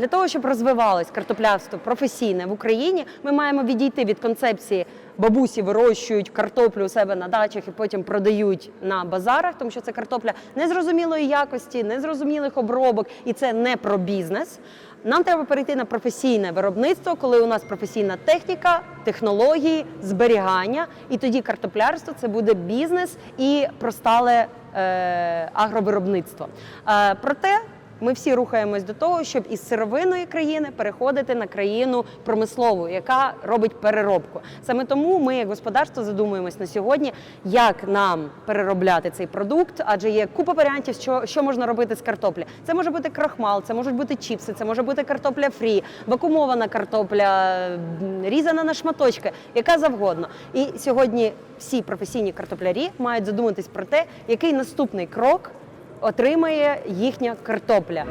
Для того, щоб розвивалось картоплярство професійне в Україні, ми маємо відійти від концепції бабусі вирощують картоплю у себе на дачах і потім продають на базарах, тому що це картопля незрозумілої якості, незрозумілих обробок, і це не про бізнес. Нам треба перейти на професійне виробництво, коли у нас професійна техніка, технології, зберігання, і тоді картоплярство це буде бізнес і простале е, агровиробництво. Е, проте ми всі рухаємось до того, щоб із сировинної країни переходити на країну промислову, яка робить переробку. Саме тому ми, як господарство, задумуємось на сьогодні, як нам переробляти цей продукт, адже є купа варіантів, що, що можна робити з картоплі. Це може бути крахмал, це можуть бути чіпси, це може бути картопля фрі, вакуумована картопля, різана на шматочки, яка завгодно. І сьогодні всі професійні картоплярі мають задуматись про те, який наступний крок отримає їхня картопля.